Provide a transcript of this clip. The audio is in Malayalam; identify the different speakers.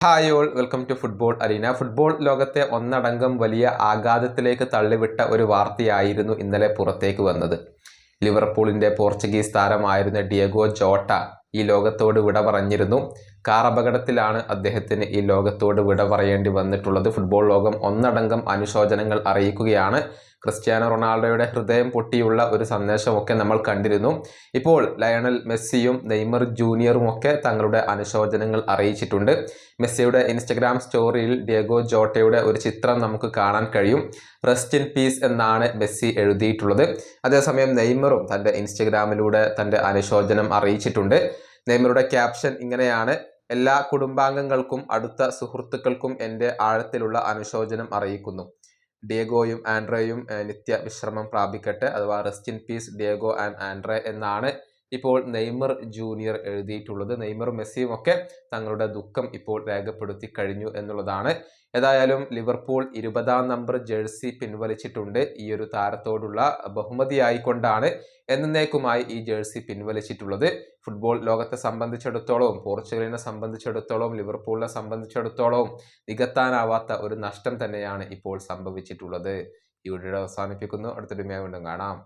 Speaker 1: Hi all welcome to football arena football ലോകത്തെ ഒന്നടങ്കം വലിയ ആഘാതത്തിലേക്ക് തള്ളിവിട്ട ഒരു വാർത്തയായിരുന്നു ഇന്നലെ പുറത്തേക്ക് വന്നത്. ലിവർപൂളിന്റെ പോർച്ചുഗീസ് താരമായിരുന്ന ഡിയഗോ ജോട്ട ഈ ലോകത്തോട് വിട പറഞ്ഞിരുന്നു. കാർ അപകടത്തിലാണ് അദ്ദേഹത്തിന് ഈ ലോകത്തോട് വിട പറയേണ്ടി വന്നിട്ടുള്ളത്. ഫുട്ബോൾ ലോകം ഒന്നടങ്കം അനുശോചനങ്ങൾ അറിയിക്കുകയാണ്. ക്രിസ്ത്യാനോ റൊണാൾഡോയുടെ ഹൃദയം പൊട്ടിയുള്ള ഒരു സന്ദേശമൊക്കെ നമ്മൾ കണ്ടിരുന്നു. ഇപ്പോൾ ലയണൽ മെസ്സിയും നെയ്മർ ജൂനിയറും ഒക്കെ തങ്ങളുടെ അനുശോചനങ്ങൾ അറിയിച്ചിട്ടുണ്ട്. മെസ്സിയുടെ ഇൻസ്റ്റഗ്രാം സ്റ്റോറിയിൽ ഡിയഗോ ജോട്ടയുടെ ഒരു ചിത്രം നമുക്ക് കാണാൻ കഴിയും. റെസ്റ്റ് ഇൻ പീസ് എന്നാണ് മെസ്സി എഴുതിയിട്ടുള്ളത്. അതേസമയം നെയ്മറും തന്റെ ഇൻസ്റ്റഗ്രാമിലൂടെ തന്റെ അനുശോചനം അറിയിച്ചിട്ടുണ്ട്. നെയ്മറുടെ ക്യാപ്ഷൻ ഇങ്ങനെയാണ്. എല്ലാ കുടുംബാംഗങ്ങൾക്കും അടുത്ത സുഹൃത്തുക്കൾക്കും എന്റെ ആഴത്തിലുള്ള അനുശോചനം അറിയിക്കുന്നു. ഡിയഗോയും ആൻഡ്രയും നിത്യ വിശ്രമം പ്രാപിക്കട്ടെ. അഥവാ rest in peace Diego and Andre എന്നാണ് ഇപ്പോൾ നെയ്മർ ജൂനിയർ എഴുതിയിട്ടുള്ളത്. നെയ്മറും മെസ്സിയും ഒക്കെ തങ്ങളുടെ ദുഃഖം ഇപ്പോൾ രേഖപ്പെടുത്തി കഴിഞ്ഞു എന്നുള്ളതാണ്. ഏതായാലും ലിവർപൂൾ ഇരുപതാം നമ്പർ ജേഴ്സി പിൻവലിച്ചിട്ടുണ്ട്. ഈ ഒരു താരത്തോടുള്ള ബഹുമതിയായിക്കൊണ്ടാണ് എന്നേക്കുമായി ഈ ജേഴ്സി പിൻവലിച്ചിട്ടുള്ളത്. ഫുട്ബോൾ ലോകത്തെ സംബന്ധിച്ചിടത്തോളവും പോർച്ചുഗലിനെ സംബന്ധിച്ചിടത്തോളവും ലിവർപൂളിനെ സംബന്ധിച്ചിടത്തോളവും നികത്താനാവാത്ത ഒരു നഷ്ടം തന്നെയാണ് ഇപ്പോൾ സംഭവിച്ചിട്ടുള്ളത്. ഈ വീഡിയോ അവസാനിപ്പിക്കുന്നു. അടുത്തൊരു വീണ്ടും കാണാം.